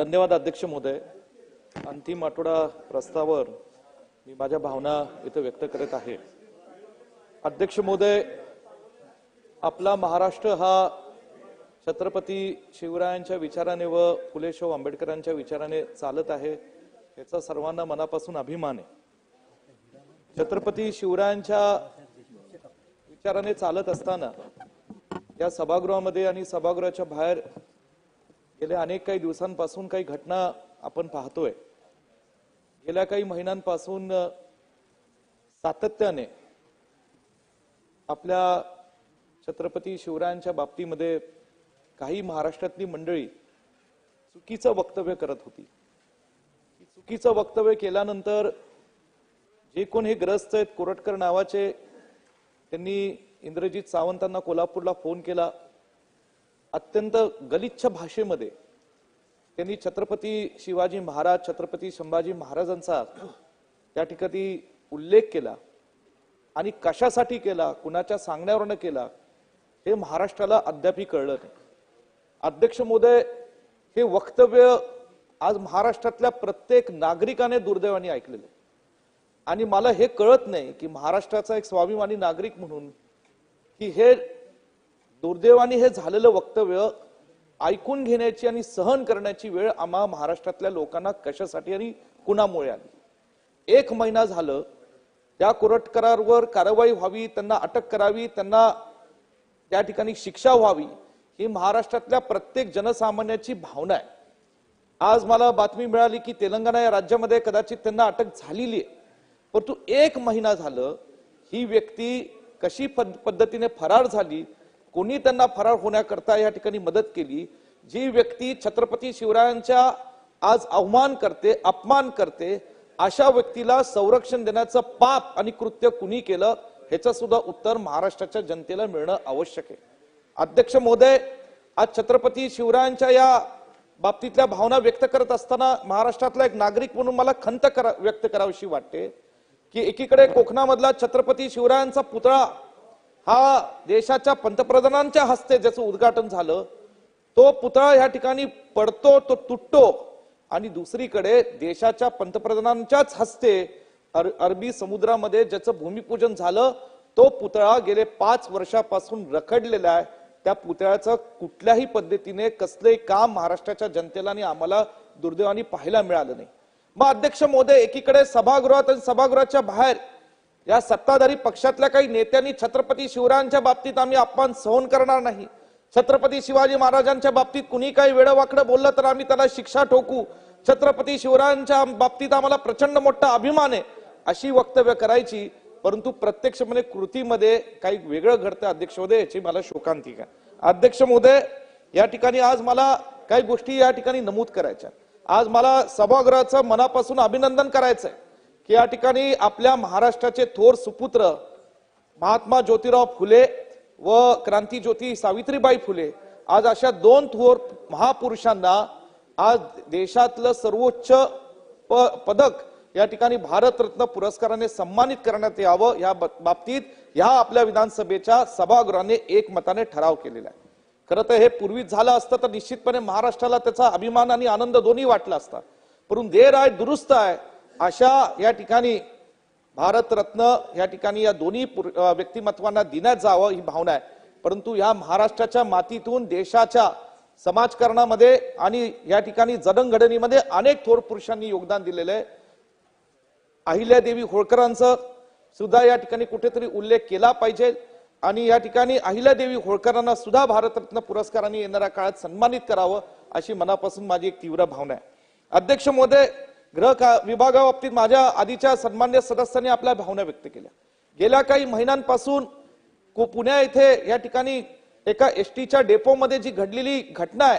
धन्यवाद अध्यक्ष महोदय. अंतिम आठवडा प्रस्तावर मी माझ्या भावना इथं व्यक्त करत आहे. अध्यक्ष महोदय आपला महाराष्ट्र हा छत्रपती शिवरायांच्या विचाराने व फुले शाहू आंबेडकरांच्या विचाराने चालत आहे याचा सर्वांना मनापासून अभिमान आहे. छत्रपती शिवरायांच्या विचाराने चालत असताना या सभागृहामध्ये आणि सभागृहाच्या बाहेर गेल्या अनेक काही दिवसांपासून काही घटना आपण पाहतोय. गेल्या काही महिन्यांपासून सातत्याने आपल्या छत्रपती शिवरायांच्या बाबतीमध्ये काही महाराष्ट्रातली मंडळी चुकीचं वक्तव्य करत होती. चुकीचं वक्तव्य केल्यानंतर जे कोण हे ग्रस्त आहेत कोरटकर नावाचे त्यांनी इंद्रजित सावंतांना कोल्हापूरला फोन केला. अत्यंत गलिच्छ भाषेमध्ये त्यांनी छत्रपती शिवाजी महाराज छत्रपती संभाजी महाराजांचा त्या ठिकाणी उल्लेख केला आणि कशासाठी केला कुणाच्या सांगण्यावरनं केला हे महाराष्ट्राला अद्यापही कळलं नाही. अध्यक्ष महोदय हे वक्तव्य आज महाराष्ट्रातल्या प्रत्येक नागरिकाने दुर्दैवाने ऐकलेलं आणि मला हे कळत नाही की महाराष्ट्राचा एक स्वाभिमानी नागरिक म्हणून की हे दुर्दैवाने हे झालेलं वक्तव्य ऐकून घेण्याची आणि सहन करण्याची वेळ आम्हा महाराष्ट्रातल्या लोकांना कशासाठी आणि कुणामुळे आली? एक महिना झालं त्या कोरटकरांवर कारवाई व्हावी त्यांना अटक करावी त्यांना त्या ठिकाणी शिक्षा व्हावी ही महाराष्ट्रातल्या प्रत्येक जनसामान्याची भावना आहे. आज मला बातमी मिळाली की तेलंगणा या राज्यामध्ये कदाचित त्यांना अटक झालेली आहे. परंतु एक महिना झालं ही व्यक्ती कशी पद- पद्धतीने फरार झाली कोणी त्यांना फरार होण्याकरता या ठिकाणी मदत केली जी व्यक्ती छत्रपती शिवरायांच्या आज अवमान करते अपमान करते अशा व्यक्तीला संरक्षण देण्याचं पाप आणि कृत्य कुणी केलं ह्याचं सुद्धा उत्तर महाराष्ट्राच्या जनतेला मिळणं आवश्यक आहे. अध्यक्ष महोदय आज छत्रपती शिवरायांच्या या बाबतीतल्या भावना व्यक्त करत असताना महाराष्ट्रातला एक नागरिक म्हणून मला खंत करा व्यक्त करावीशी वाटते की एकीकडे कोकणामधला छत्रपती शिवरायांचा पुतळा हा देशाच्या पंतप्रधानांच्या हस्ते ज्याचं उद्घाटन झालं तो पुतळा या ठिकाणी पडतो तो तुटतो. आणि दुसरीकडे देशाच्या पंतप्रधानांच्याच हस्ते अर- अरबी समुद्रामध्ये ज्याचं भूमिपूजन झालं तो पुतळा गेले पाच वर्षापासून रखडलेला आहे. त्या पुतळ्याचं कुठल्याही पद्धतीने कसले काम महाराष्ट्राच्या जनतेला आणि आम्हाला दुर्दैवाने पाहायला मिळालं नाही. मग अध्यक्ष मोदय एकीकडे सभागृहात आणि सभागृहाच्या बाहेर या सत्ताधारी पक्षातल्या काही नेत्यांनी छत्रपती शिवरायांच्या बाबतीत आम्ही अपमान सहन करणार नाही. छत्रपती शिवाजी महाराजांच्या बाबतीत कुणी काही वेळवाकडं बोललं तर आम्ही त्याला शिक्षा ठोकू. छत्रपती शिवरायांच्या बाबतीत आम्हाला प्रचंड मोठा अभिमान आहे अशी वक्तव्य करायची. परंतु प्रत्यक्षपणे म्हणजे कृतीमध्ये काही वेगळं घडतं अध्यक्ष महोदय याची मला शोकांतिका आहे. अध्यक्ष महोदय या ठिकाणी आज मला काही गोष्टी या ठिकाणी नमूद करायच्या आज मला सभागृहाचं मनापासून अभिनंदन करायचंय. की या ठिकाणी आपल्या महाराष्ट्राचे थोर सुपुत्र महात्मा ज्योतिराव फुले व क्रांती ज्योती सावित्रीबाई फुले आज अशा दोन थोर महापुरुषांना आज देशातलं सर्वोच्च प पदक या ठिकाणी भारतरत्न पुरस्काराने सन्मानित करण्यात यावं या बाबतीत ह्या आपल्या विधानसभेच्या सभागृहाने एकमताने ठराव केलेला आहे. खरं तर हे पूर्वीच झालं असतं तर निश्चितपणे महाराष्ट्राला त्याचा अभिमान आणि आनंद दोन्ही वाटला असता. परंतु देर आहे दुरुस्त आहे. अशा या ठिकाणी भारतरत्न या ठिकाणी या दोन्ही पुर- व्यक्तिमत्वांना देण्यात जावं ही भावना आहे. परंतु या महाराष्ट्राच्या मातीतून देशाच्या समाजकारणामध्ये आणि या ठिकाणी जडणघडणीमध्ये अनेक थोर पुरुषांनी योगदान दिलेलं आहे. अहिल्यादेवी होळकरांचं सुद्धा या ठिकाणी कुठेतरी उल्लेख केला पाहिजे आणि या ठिकाणी अहिल्यादेवी होळकरांना सुद्धा भारतरत्न पुरस्काराने येणाऱ्या काळात सन्मानित करावं अशी मनापासून माझी एक तीव्र भावना आहे. अध्यक्ष महोदय ग्रह विभागाबाबतीत माझ्या आधीच्या सन्मान्य सदस्यांनी आपल्या भावना व्यक्त केल्या. गेल्या काही महिन्यांपासून पुण्या येथे या ठिकाणी एका एस टीच्या डेपोमध्ये जी घडलेली घटना आहे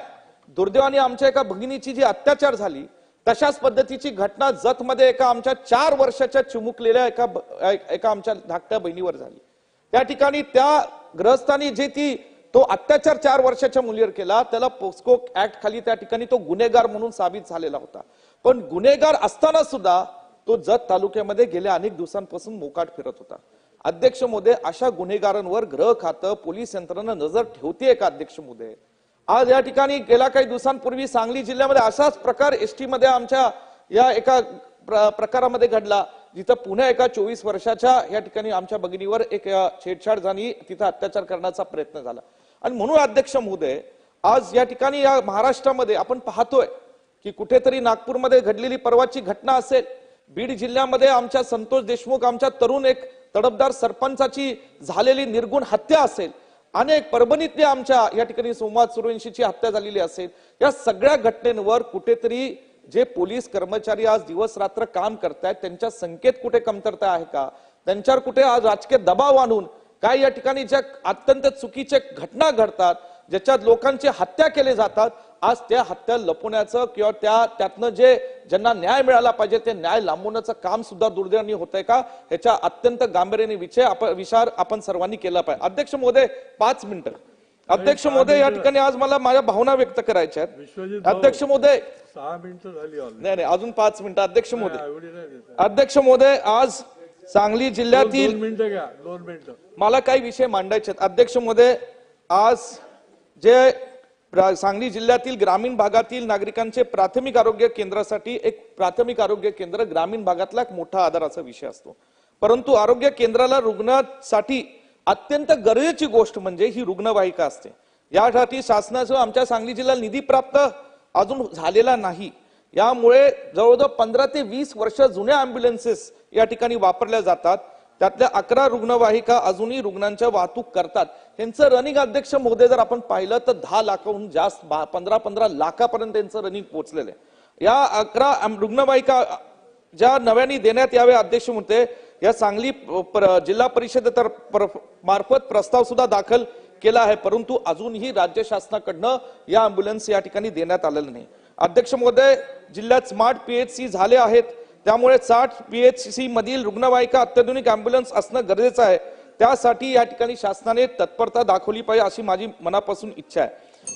दुर्दैवाने आमच्या एका भगिनीची जी अत्याचार झाली तशाच पद्धतीची घटना जतमध्ये एका आमच्या चार वर्षाच्या चिमुकलेल्या एका एका आमच्या धाकट्या बहिणीवर झाली. त्या ठिकाणी त्या ग्रहस्थानी जे ती तो अत्याचार चार वर्षाच्या मुलीवर केला त्याला पोस्को ऍक्ट खाली त्या ठिकाणी तो गुन्हेगार म्हणून साबित झालेला होता. पण गुन्हेगार असताना सुद्धा तो जत तालुक्यामध्ये गेल्या अनेक दिवसांपासून मोकाट फिरत होता. अध्यक्ष मोदे अशा गुन्हेगारांवर ग्रह खातं पोलीस यंत्रणा नजर ठेवते का अध्यक्ष मोदे? आज या ठिकाणी गेल्या काही दिवसांपूर्वी सांगली जिल्ह्यामध्ये असाच प्रकार एसटी मध्ये आमच्या या एका प्र- प्रकारामध्ये घडला. जिथं पुन्हा एका चोवीस वर्षाच्या या ठिकाणी आमच्या भगिनीवर एक छेडछाड झाली. तिथं अत्याचार करण्याचा प्रयत्न झाला. आणि म्हणून अध्यक्ष महोदय आज या ठिकाणी या महाराष्ट्रामध्ये आपण पाहतोय की कुठेतरी नागपूरमध्ये घडलेली परवाची घटना असेल. बीड जिल्ह्यामध्ये आमच्या संतोष देशमुख आमच्या तरुण एक तडफदार सरपंचाची झालेली निर्गुण हत्या असेल. अनेक परभणीतल्या आमच्या या ठिकाणी सोमवार सुरवंशीची हत्या झालेली असेल. या सगळ्या घटनेवर कुठेतरी जे पोलीस कर्मचारी आज दिवस रात्र काम करतायत त्यांच्या संकेत कुठे कमतरता आहे का? त्यांच्यावर कुठे आज राजकीय दबाव आणून काय या ठिकाणी ज्या अत्यंत चुकीच्या घटना घडतात ज्याच्यात लोकांची हत्या केले जातात आज त्या हत्या लपवण्याचं किंवा त्या त्यातनं जे ज्यांना न्याय मिळाला पाहिजे ते न्याय लांबवण्याचं काम सुद्धा दुर्दैवाने होत आहे का? ह्याच्या अत्यंत गांभीर्याने विषय विचार आपण सर्वांनी केला पाहिजे. अध्यक्ष महोदय पाच मिनिटं. अध्यक्ष महोदय या ठिकाणी आज मला माझ्या भावना व्यक्त करायच्या आहेत. अध्यक्ष महोदय. सहा मिनिटं झाली नाही नाही अजून पाच मिनिटं. अध्यक्ष महोदय. देत. अध्यक्ष महोदय आज सांगली जिल्ह्यातील मला काही विषय मांडायचे आहेत. अध्यक्ष महोदय आज जे सांगली जिल्ह्यातील ग्रामीण भागातील नागरिकांचे प्राथमिक आरोग्य केंद्रासाठी एक प्राथमिक आरोग्य केंद्र ग्रामीण भागातला एक मोठा आधाराचा विषय असतो. परंतु आरोग्य केंद्राला रुग्णासाठी अत्यंत गरजेची गोष्ट म्हणजे ही रुग्णवाहिका असते. यासाठी शासनाचं आमच्या सांगली जिल्ह्याला निधी प्राप्त अजून झालेला नाही. यामुळे जवळजवळ पंधरा ते वीस वर्ष जुन्या अँब्युलन्सेस या ठिकाणी वापरल्या जातात. त्यातल्या अकरा रुग्णवाहिका अजूनही रुग्णांच्या वाहतूक करतात. यांचं रनिंग अध्यक्ष महोदय जर आपण पाहिलं तर दहा लाखाहून जास्त पंधरा पंधरा लाखापर्यंत त्यांचं रनिंग पोहोचलेलं आहे. या अकरा रुग्णवाहिका ज्या नव्याने देण्यात यावे अध्यक्ष म्हणते या सांगली प- पर- जिल्हा परिषद पर- मार्फत प्रस्ताव सुद्धा दाखल केला आहे परंतु अजूनही राज्य शासनाकडनं या अँब्युलन्स या ठिकाणी देण्यात आलेलं नाही. अध्यक्ष महोदय जिल्ह्यात स्मार्ट पीएचसी झाले आहेत. त्यामुळे साठ पीएचसी मधील रुग्णवाहिका अत्याधुनिक अँब्युलन्स असणं गरजेचं आहे. त्यासाठी या ठिकाणी शासनाने तत्परता दाखवली पाहिजे अशी माझी मनापासून इच्छा आहे.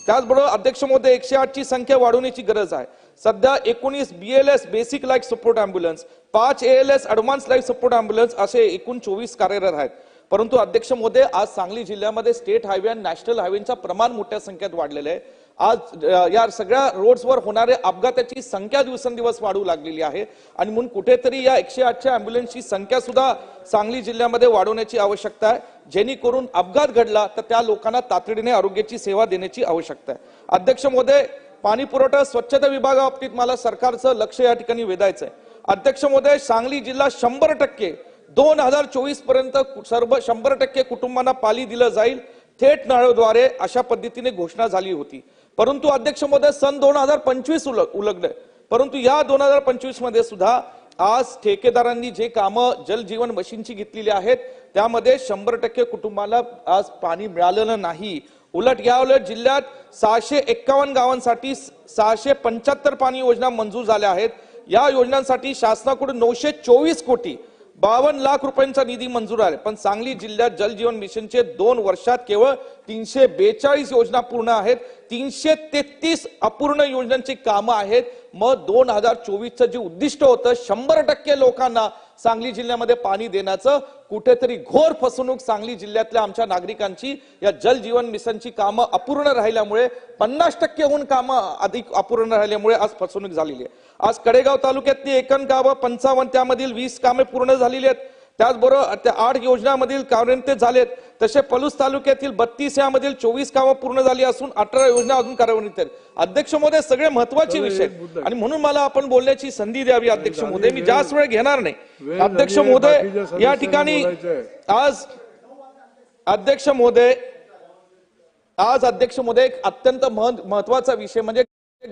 त्याचबरोबर अध्यक्ष महोदय एकशे आठची संख्या वाढवण्याची गरज आहे. सध्या एकोणीस BLS basic life support ambulance पाच ALS advance life support ambulance असे एकूण चोवीस कार्यरत आहेत. परंतु अध्यक्ष महोदय आज सांगली जिल्ह्यामध्ये स्टेट हायवे आणि नॅशनल हायवेचं प्रमाण मोठ्या संख्येत वाढलेलं आहे. आज या सगळ्या रोड्सवर होणाऱ्या अपघाताची संख्या दिवसेंदिवस वाढू लागलेली आहे. आणि म्हणून कुठेतरी या एकशे आठच्या अँब्युलन्सची संख्या सुद्धा सांगली जिल्ह्यामध्ये वाढवण्याची आवश्यकता आहे. जेणेकरून अपघात घडला तर त्या लोकांना तातडीने आरोग्याची सेवा देण्याची आवश्यकता आहे. अध्यक्ष महोदय पाणी पुरवठा स्वच्छता विभागाबाबतीत मला सरकारचं लक्ष या ठिकाणी वेधायचं आहे. अध्यक्ष महोदय सांगली जिल्हा शंभर टक्के दोन हजार चोवीसपर्यंत सर्व शंभर टक्के कुटुंबांना पाणी दिलं जाईल. थेट नळद्वारे अशा पद्धतीने घोषणा झाली होती. परंतु अध्यक्ष महोदय सन दोन हजार पंचवीस उलग उलगलंय परंतु या दोन हजार पंचवीसमध्ये सुद्धा आज ठेकेदारांनी जे कामं जलजीवन मशीनची घेतलेली आहेत त्यामध्ये शंभर टक्के कुटुंबाला आज पाणी मिळालेलं नाही. उलट या उलट जिल्ह्यात सहाशे एक्कावन्न गावांसाठी सहाशे पंच्याहत्तर पाणी योजना मंजूर झाल्या आहेत. या योजनांसाठी शासनाकडून नऊशे चोवीस कोटी बावन्न लाख रुपयांचा निधी मंजूर आहे. पण सांगली जिल्ह्यात जलजीवन मिशनचे दोन वर्षात केवळ तीनशे बेचाळीस योजना पूर्ण आहेत. तीनशे तेहतीस अपूर्ण योजनांची कामं आहेत. मग दोन हजार चोवीसचं जे उद्दिष्ट होतं शंभर टक्के लोकांना सांगली जिल्ह्यामध्ये पाणी देण्याचं कुठेतरी घोर फसवणूक सांगली जिल्ह्यातल्या आमच्या नागरिकांची या जल जीवन मिशनची कामं अपूर्ण राहिल्यामुळे पन्नास टक्केहून कामं अधिक अपूर्ण राहिल्यामुळे आज फसवणूक झालेली आहे. आज कडेगाव तालुक्यातली एकन गावं पंचावन्न त्यामधील वीस कामे पूर्ण झालेली आहेत. त्याचबरोबर त्या आठ योजनामधील कार्यान्वित झालेत. तसे पलूस तालुक्यातील बत्तीस यामधील चोवीस कामं पूर्ण झाली असून अठरा योजना अजून कार्यान्वित आहेत. अध्यक्ष महोदय सगळे महत्त्वाचे विषय. आणि म्हणून मला आपण बोलण्याची संधी द्यावी अध्यक्ष महोदय. मी जास्त वेळ घेणार नाही. अध्यक्ष महोदय या ठिकाणी. आज अध्यक्ष महोदय आज अध्यक्ष महोदय एक अत्यंत महत्- महत्त्वाचा विषय म्हणजे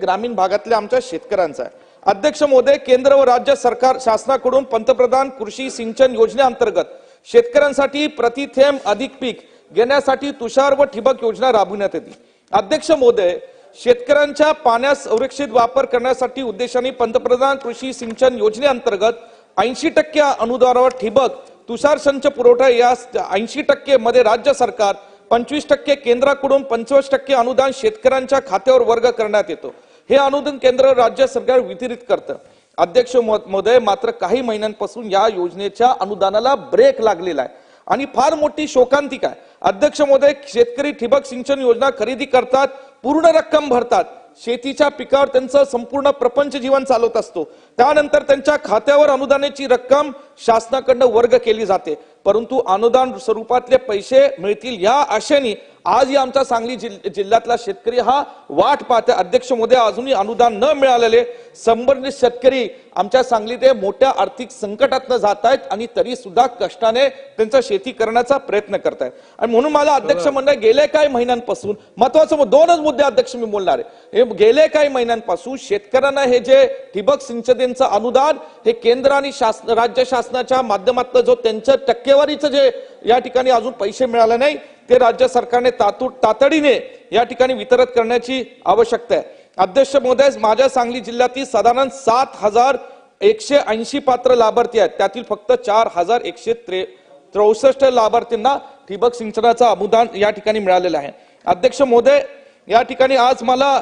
ग्रामीण भागातल्या आमच्या शेतकऱ्यांचा आहे. अध्यक्ष मोदय केंद्र व राज्य सरकार शासनाकडून पंतप्रधान कृषी सिंचन योजनेअंतर्गत शेतकऱ्यांसाठी प्रतिथेंब अधिक पीक घेण्यासाठी तुषार व ठिबक योजना राबविण्यात येते. अध्यक्ष महोदय शेतकऱ्यांच्या पाण्यास संरक्षित वापर करण्यासाठी उद्देशाने पंतप्रधान कृषी सिंचन योजनेअंतर्गत ऐंशी टक्के अनुदानावर ठिबक तुषार संच पुरवठा या ऐंशी टक्के मध्ये राज्य सरकार पंचवीस टक्के केंद्राकडून पंचवीस टक्के अनुदान शेतकऱ्यांच्या खात्यावर वर्ग करण्यात येतो. हे अनुदान केंद्र राज्य सरकार वितरित करतं. अध्यक्ष महोदय मात्र काही महिन्यांपासून या योजनेच्या अनुदानाला ब्रेक लागलेला आहे. आणि फार मोठी शोकांतिका आहे. अध्यक्ष महोदय शेतकरी ठिबक सिंचन योजना खरेदी करतात पूर्ण रक्कम भरतात. शेतीच्या पिकावर त्यांचं संपूर्ण प्रपंच जीवन चालवत असतो. त्यानंतर त्यांच्या खात्यावर अनुदानाची रक्कम शासनाकडनं वर्ग केली जाते. परंतु अनुदान स्वरूपातले पैसे मिळतील या आशेने आज या आमच्या सांगली जिल- जिल्ह्यातला शेतकरी हा वाट पाहते अध्यक्ष मोदी अजूनही अनुदान न मिळालेले संबंधित शेतकरी आमच्या सांगलीत हे मोठ्या आर्थिक संकटातनं जात आहेत आणि तरी सुद्धा कष्टाने त्यांचा शेती करण्याचा प्रयत्न करतायत. आणि म्हणून मला अध्यक्ष मंडळ गेल्या काही महिन्यांपासून महत्वाचं दोनच मुद्दे अध्यक्ष मी बोलणार आहे. हे गेल्या काही महिन्यांपासून शेतकऱ्यांना हे जे ठिबक सिंचनेचं अनुदान हे केंद्र आणि शासन राज्य शासनाच्या माध्यमातून जो त्यांचं टक्केवारीचं जे या ठिकाणी अजून पैसे मिळाले नाही ते राज्य सरकारने तातू तातडीने या ठिकाणी वितरित करण्याची आवश्यकता आहे. अध्यक्ष महोदय माझ्या सांगली जिल्ह्यातील साधारण सात हजार एकशे ऐंशी पात्र लाभार्थी आहेत. त्यातील फक्त चार हजार एकशे त्रे चौसष्ट लाभार्थींना ठिबक सिंचनाचं अनुदान या ठिकाणी मिळालेलं आहे. अध्यक्ष मोदय या ठिकाणी आज मला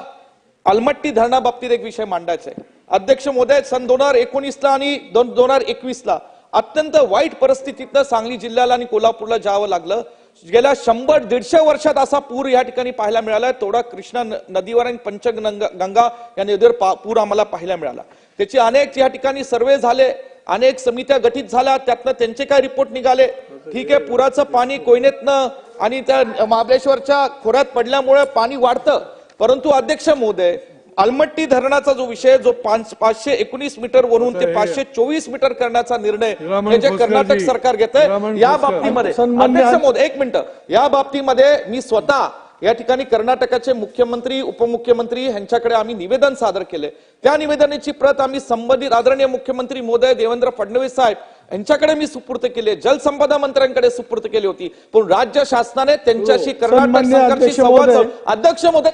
अलमट्टी धरणाबाबतीत एक विषय मांडायचा आहे. अध्यक्ष मोदय सन दोन हजार एकोणीसला आणि दोन दोन हजार एकवीसला अत्यंत वाईट परिस्थितीतनं सांगली जिल्ह्याला आणि कोल्हापूरला जावं लागलं. गेल्या शंभर दीडशे वर्षात असा पूर या ठिकाणी पाहायला मिळाला. तेवढा कृष्णा नदीवर आणि पंचगंगा गंगा या नदीवर पूर आम्हाला पाहायला मिळाला. त्याचे अनेक या ठिकाणी सर्वे झाले. अनेक समित्या गठीत झाल्या. त्यातनं त्यांचे काय रिपोर्ट निघाले? ठीक आहे पुराचं पाणी कोयनेतनं आणि त्या महाबळेश्वरच्या खोऱ्यात पडल्यामुळे पाणी वाढतं. परंतु अध्यक्ष महोदय अलमट्टी धरणाचा जो विषय जो पाच पाचशे एकोणीस मीटर वरून ते पाचशे चोवीस मीटर करण्याचा निर्णय हे जे कर्नाटक सरकार घेत हिरामण या. बाबतीमध्ये अध्यक्ष महोदय एक मिनिट. या बाबतीमध्ये मी स्वतः या ठिकाणी कर्नाटकाचे मुख्यमंत्री उपमुख्यमंत्री यांच्याकडे आम्ही निवेदन सादर केले. त्या निवेदनाची प्रत आम्ही संबंधित आदरणीय मुख्यमंत्री महोदय देवेंद्र फडणवीस साहेब यांच्याकडे मी सुपूर्त केले. जलसंपदा मंत्र्यांकडे सुपूर्त केली होती. पण राज्य शासनाने त्यांच्याशी कर्नाटक सन्मान्य सरकारशी अध्यक्ष संवाद अध्यक्ष महोदय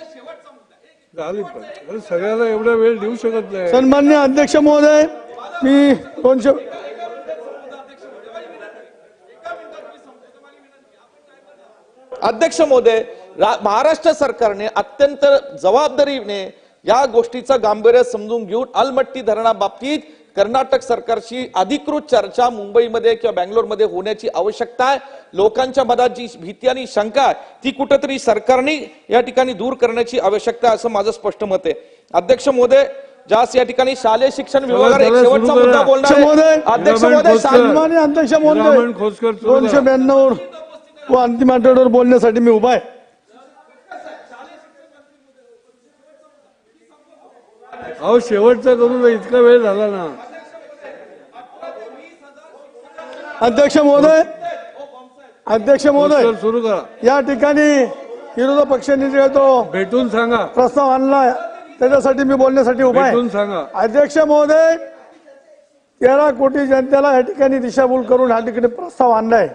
पण सगळ्याला एवढा वेळ देऊ शकत नाही. सन्मान्य अध्यक्ष महोदय मी दोनशे अध्यक्ष महोदय महाराष्ट्र सरकारने अत्यंत जबाबदारीने या गोष्टीचं गांभीर्य समजून घेऊन अलमट्टी धरणाबाबतीत कर्नाटक सरकारशी अधिकृत चर्चा मुंबईमध्ये किंवा बँगलोरमध्ये होण्याची आवश्यकता आहे लोकांच्या मनात जी भीती आणि शंका आहे ती कुठंतरी सरकारने या ठिकाणी दूर करण्याची आवश्यकता आहे असं माझं स्पष्ट मत आहे अध्यक्ष महोदय जास्त या ठिकाणी शालेय शिक्षण विभागावर एक शेवटचा मुद्दा. बोलणार अध्यक्ष महोदय, आहे. अध्यक्ष सन्मान्य दोनशे. ब्याण्णव व अंतिम आठवड्यावर बोलण्यासाठी मी उभा आहे अहो शेवटचा करू ना इतका वेळ झाला ना अध्यक्ष महोदय अध्यक्ष महोदय सुरू करा. या ठिकाणी विरोधी पक्षाने जे तो भेटून सांगा. प्रस्ताव आणला त्याच्यासाठी मी बोलण्यासाठी उभा आहे. सांगा. अध्यक्ष महोदय तेरा कोटी जनतेला या ठिकाणी दिशाभूल करून या ठिकाणी प्रस्ताव आणलाय.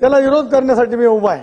त्याला विरोध करण्यासाठी मी उभा आहे.